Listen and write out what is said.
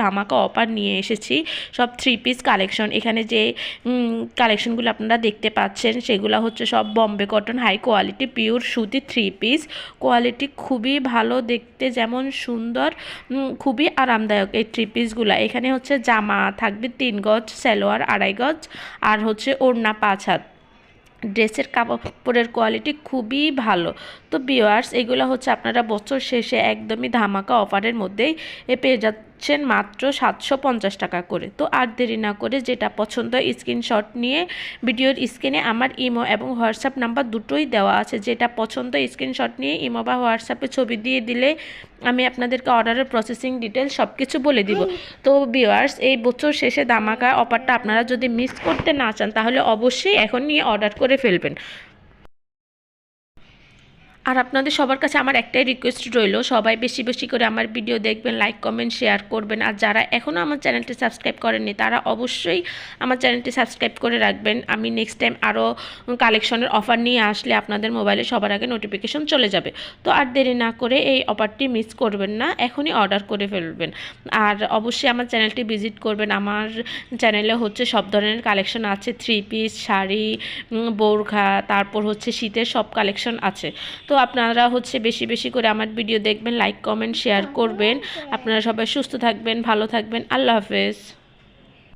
ধামাকা অফার নিয়ে এসেছি। সব থ্রি পিস কালেকশন এখানে যে কালেকশনগুলো আপনারা দেখতে পাচ্ছেন, সেগুলো হচ্ছে সব Bombay cotton high quality pure সুতি থ্রি পিস কোয়ালিটি খুবই ভালো দেখতে, যেমন সুন্দর খুবই আরামদায়ক এই থ্রি পিসগুলো এখানে হচ্ছে জামা থাকবে তিন গজ, সালোয়ার আড়াই গজ, আর হচ্ছে ওড়না পাঁচ হাত। ড্রেসের কাপড়ের কোয়ালিটি খুবই ভালো। তো বিওয়ার্স এগুলো হচ্ছে আপনারা বছর শেষে একদমই ধামাকা অফারের মধ্যেই পেয়ে যাচ্ছেন মাত্র সাতশো পঞ্চাশ টাকা করে। তো আর দেরি না করে যেটা পছন্দ স্ক্রিনশট নিয়ে ভিডিওর স্ক্রিনে আমার ইমো এবং হোয়াটসঅ্যাপ নাম্বার দুটোই দেওয়া আছে। যেটা পছন্দ স্ক্রিনশট নিয়ে ইমো বা হোয়াটসঅ্যাপে ছবি দিয়ে দিলে আমি আপনাদেরকে অর্ডারের প্রসেসিং ডিটেলস সব কিছু বলে দিব। তো বিওয়ার্স এই বছর শেষে দামাকা অফারটা আপনারা যদি মিস করতে না চান, তাহলে অবশ্যই এখন নিয়ে অর্ডার করে ফেলবেন। আর আপনাদের সবার কাছে আমার একটাই রিকোয়েস্ট রইল, সবাই বেশি বেশি করে আমার ভিডিও দেখবেন লাইক কমেন্ট শেয়ার করবেন। আর যারা এখনও আমার চ্যানেলটি সাবস্ক্রাইব করেননি, তারা অবশ্যই আমার চ্যানেলটি সাবস্ক্রাইব করে রাখবেন। আমি নেক্সট টাইম আরও কালেকশনের অফার নিয়ে আসলে আপনাদের মোবাইলে সবার আগে নোটিফিকেশন চলে যাবে। তো আর দেরি না করে এই অফারটি মিস করবেন না, এখনই অর্ডার করে ফেলবেন। আর অবশ্যই আমার চ্যানেলটি ভিজিট করবেন। আমার চ্যানেলে হচ্ছে সব ধরনের কালেকশন আছে। থ্রি পিস শাড়ি বোরখা, তারপর হচ্ছে শীতের সব কালেকশন আছে। তো আপনারা হচ্ছে বেশি বেশি করে আমার ভিডিও দেখবেন লাইক কমেন্ট শেয়ার করবেন। আপনারা সবাই সুস্থ থাকবেন ভালো থাকবেন। আল্লাহ হাফেজ।